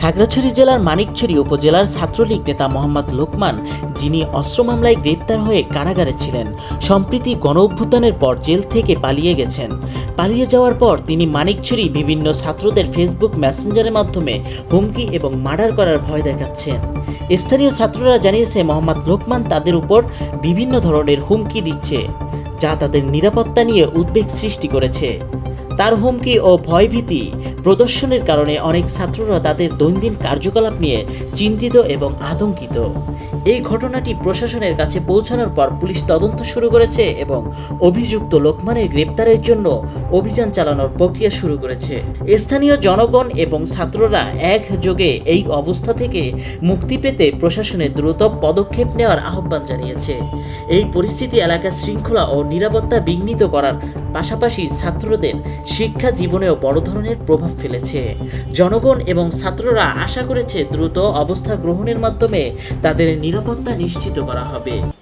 খাগড়াছড়ি জেলার মানিকছড়ি উপজেলার ছাত্রলীগ নেতা মোহাম্মদ লোকমান, যিনি অস্ত্র মামলায় গ্রেপ্তার হয়ে কারাগারে ছিলেন। সম্প্রীতি গণ অভ্যুত্থানের পর জেল থেকে পালিয়ে গেছেন। পালিয়ে যাওয়ার পর তিনি মানিকছড়ি বিভিন্ন ছাত্রদের ফেসবুক মেসেঞ্জারের মাধ্যমে হুমকি এবং মার্ডার করার ভয় দেখাচ্ছেন স্থানীয় ছাত্ররা জানিয়েছে, মোহাম্মদ লোকমান তাদের উপর বিভিন্ন ধরনের হুমকি দিচ্ছে, যা তাদের নিরাপত্তা নিয়ে উদ্বেগ সৃষ্টি করেছে। তার হুমকি ও ভয়ভীতি প্রদর্শনের কারণে অনেক ছাত্ররা তাদের দৈনন্দিন কার্যকলাপ নিয়ে চিন্তিত এবং আতঙ্কিত। এই ঘটনাটি প্রশাসনের কাছে পৌঁছানোর পর পুলিশ তদন্ত শুরু করেছে এবং অভিযুক্ত লোকমানের গ্রেপ্তারের জন্য অভিযান চালানোর প্রক্রিয়া শুরু করেছে। স্থানীয় জনগণ এবং ছাত্ররা একযোগে এই অবস্থা থেকে মুক্তি পেতে প্রশাসনের দ্রুত পদক্ষেপ নেওয়ার আহ্বান জানিয়েছে। এই পরিস্থিতি এলাকার শৃঙ্খলা ও নিরাপত্তা বিঘ্নিত করার পাশাপাশি ছাত্রদের শিক্ষা জীবনেও বড় ধরনের প্রভাব ফেলেছে। জনগণ এবং ছাত্ররা আশা করেছে দ্রুত অবস্থা গ্রহণের মাধ্যমে তাদের নিরাপত্তা নিশ্চিত করা হবে।